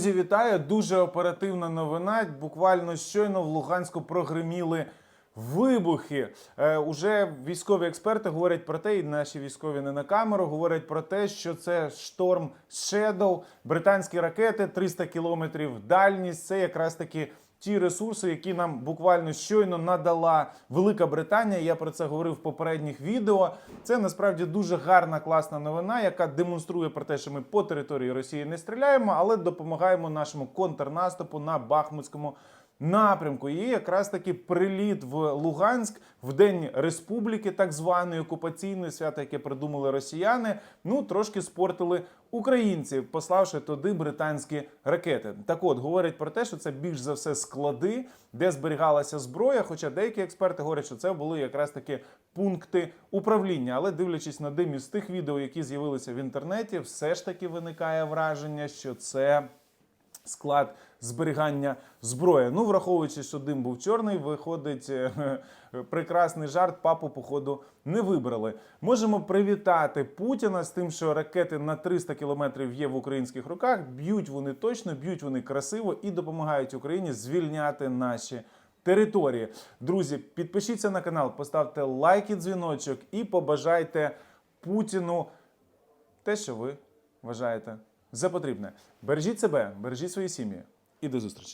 Друзі, вітаю! Дуже оперативна новина. Буквально щойно в Луганську прогриміли вибухи. Е, уже військові експерти говорять про те, і наші військові не на камеру говорять про те, що це шторм Shadow, британські ракети 300 кілометрів дальність. Це якраз таки. Ті ресурси, які нам буквально щойно надала Велика Британія, я про це говорив в попередніх відео. Це насправді дуже гарна, класна новина, яка демонструє про те, що ми по території Росії не стріляємо, але допомагаємо нашому контрнаступу на Бахмутському напрямку. І якраз таки приліт в Луганськ в день республіки, так званої окупаційної свята, яке придумали росіяни. Ну трошки спортили українці, пославши туди британські ракети. Так от говорять про те, що це більш за все склади, де зберігалася зброя. Хоча деякі експерти говорять, що це були якраз таки пункти управління. Але дивлячись на дим із тих відео, які з'явилися в інтернеті, все ж таки виникає враження, що це склад зберігання зброї. Ну, враховуючи, що дим був чорний, виходить е, прекрасний жарт. Папу, походу, не вибрали. Можемо привітати Путіна з тим, що ракети на 300 кілометрів є в українських руках. Б'ють вони точно, б'ють вони красиво і допомагають Україні звільняти наші. Території, друзі, підпишіться на канал, поставте лайк і дзвіночок і побажайте Путіну те, що ви вважаєте за потрібне. Бережіть себе, бережіть свої сім'ї і до зустрічі.